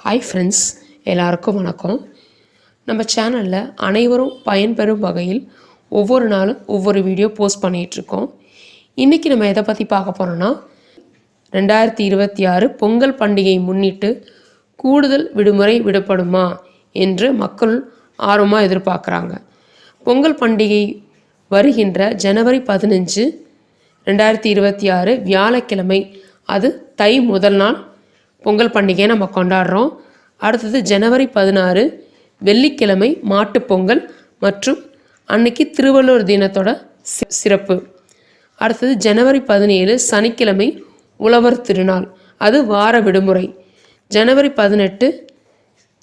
Hi friends எல்லாருக்கும் வணக்கம். நம்ம சேனலில் அனைவரும் பயன்பெறும் வகையில் ஒவ்வொரு நாளும் ஒவ்வொரு வீடியோ போஸ்ட் பண்ணிகிட்ருக்கோம் இன்றைக்கி நம்ம எதை பற்றி பார்க்க போகிறோன்னா ரெண்டாயிரத்தி இருபத்தி ஆறு பொங்கல் பண்டிகையை முன்னிட்டு கூடுதல் விடுமுறை விடப்படுமா என்று மக்கள் ஆர்வமாக எதிர்பார்க்குறாங்க. பொங்கல் பண்டிகை வருகின்ற ஜனவரி பதினஞ்சு ரெண்டாயிரத்தி இருபத்தி ஆறு வியாழக்கிழமை அது தை முதல் நாள் பொங்கல் பண்டிகையை நம்ம கொண்டாடுறோம். அடுத்தது ஜனவரி பதினாறு வெள்ளிக்கிழமை மாட்டு பொங்கல் மற்றும் அன்னைக்கு திருவள்ளுவர் தினத்தோட சிறப்பு. அடுத்தது ஜனவரி பதினேழு சனிக்கிழமை உழவர் திருநாள். அது வார விடுமுறை. ஜனவரி பதினெட்டு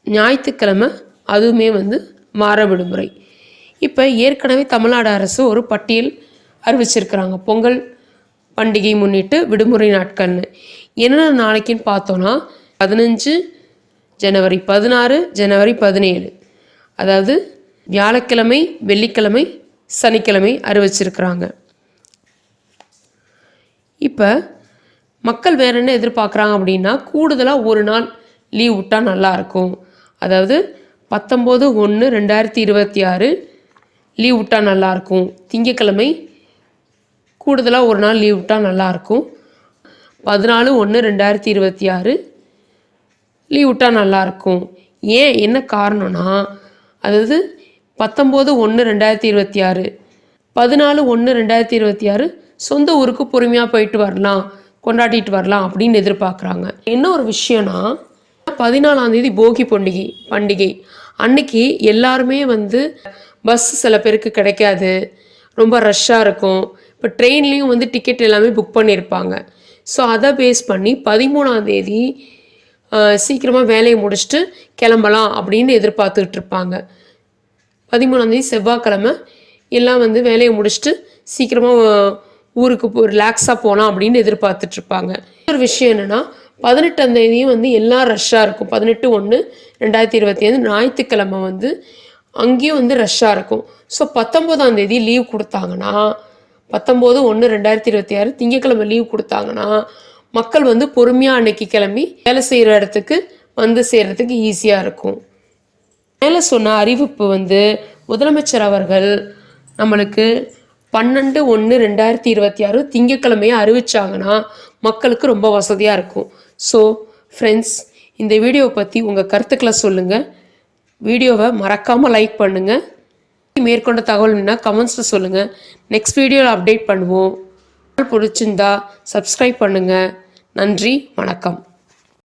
ஞாயிற்றுக்கிழமை அதுவுமே வந்து வார விடுமுறை. இப்போ ஏற்கனவே தமிழ்நாடு அரசு ஒரு பட்டியல் அறிவிச்சிருக்கிறாங்க. பொங்கல் பண்டிகை முன்னிட்டு விடுமுறை நாட்கள்னு. என்னென்ன நாளைக்குன்னு பார்த்தோன்னா பதினஞ்சு ஜனவரி பதினாறு ஜனவரி பதினேழு. அதாவது வியாழக்கிழமை வெள்ளிக்கிழமை சனிக்கிழமை அறிவிச்சிருக்கிறாங்க இப்போ மக்கள் வேற என்ன எதிர்பார்க்குறாங்க அப்படின்னா கூடுதலாக ஒரு நாள் லீவ் விட்டால் நல்லாயிருக்கும் அதாவது பத்தொம்போது ஒன்று ரெண்டாயிரத்தி இருபத்தி ஆறு லீவ் விட்டால் நல்லாயிருக்கும் திங்கக்கிழமை கூடுதலாக ஒரு நாள் லீவ் விட்டால் நல்லாயிருக்கும் பதினாலு ஒன்று ரெண்டாயிரத்தி இருபத்தி ஆறு லீவ் விட்டால் நல்லாயிருக்கும் ஏன்? என்ன காரணம்னா அதாவது பத்தொம்போது ஒன்று ரெண்டாயிரத்தி இருபத்தி ஆறு பதினாலு ஒன்று ரெண்டாயிரத்தி இருபத்தி ஆறு சொந்த ஊருக்கு பொறுமையாக போயிட்டு வரலாம் கொண்டாடிட்டு வரலாம் அப்படின்னு எதிர்பார்க்குறாங்க. என்ன ஒரு விஷயம்னா பதினாலாந்தேதி போகி பண்டிகை பண்டிகை. அன்னைக்கு எல்லாருமே வந்து பஸ் சில பேருக்கு கிடைக்காது. ரொம்ப ரஷ்ஷாக இருக்கும். இப்போ ட்ரெயின்லேயும் வந்து டிக்கெட் எல்லாமே புக் பண்ணியிருப்பாங்க ஸோ அதை பேஸ் பண்ணி பதிமூணாம் தேதி சீக்கிரமாக வேலையை முடிச்சுட்டு கிளம்பலாம் அப்படின்னு எதிர்பார்த்துக்கிட்டு இருப்பாங்க. பதிமூணாந்தேதி செவ்வாய்க்கிழமை எல்லாம் வந்து வேலையை முடிச்சுட்டு சீக்கிரமாக ஊருக்கு போ ரிலாக்ஸாக போகலாம் அப்படின்னு எதிர்பார்த்துட்டு இருப்பாங்க. ஒரு விஷயம் என்னென்னா பதினெட்டாம் தேதியும் வந்து எல்லாம் ரஷ்ஷாக இருக்கும். பதினெட்டு ஒன்று ரெண்டாயிரத்தி இருபத்தி ஐந்து ஞாயிற்றுக்கிழமை வந்து அங்கேயும் வந்து ரஷ்ஷாக இருக்கும். ஸோ பத்தொம்போதாம் தேதி லீவ் கொடுத்தாங்கன்னா பத்தொம்போது ஒன்று ரெண்டாயிரத்தி இருபத்தி ஆறு திங்கக்கிழமை லீவ் கொடுத்தாங்கன்னா மக்கள் வந்து பொறுமையாக அன்னைக்கு கிளம்பி வேலை செய்கிற இடத்துக்கு வந்து சேர்கிறதுக்கு ஈஸியாக இருக்கும். மேலே சொன்ன அறிவிப்பு வந்து முதலமைச்சர் அவர்கள் நம்மளுக்கு பன்னெண்டு ஒன்று ரெண்டாயிரத்தி இருபத்தி ஆறு திங்கக்கிழமையை அறிவிச்சாங்கன்னா மக்களுக்கு ரொம்ப வசதியாக இருக்கும். ஸோ ஃப்ரெண்ட்ஸ் இந்த வீடியோவை பற்றி உங்கள் கருத்துக்களை சொல்லுங்கள் வீடியோவை மறக்காமல் லைக் பண்ணுங்கள் மேற்கொண்ட தகவல்னா கமெண்ட்ஸில் சொல்லுங்கள் நெக்ஸ்ட் வீடியோவில் அப்டேட் பண்ணுவோம். பிடிச்சிருந்தா சப்ஸ்கிரைப் பண்ணுங்கள் நன்றி வணக்கம்.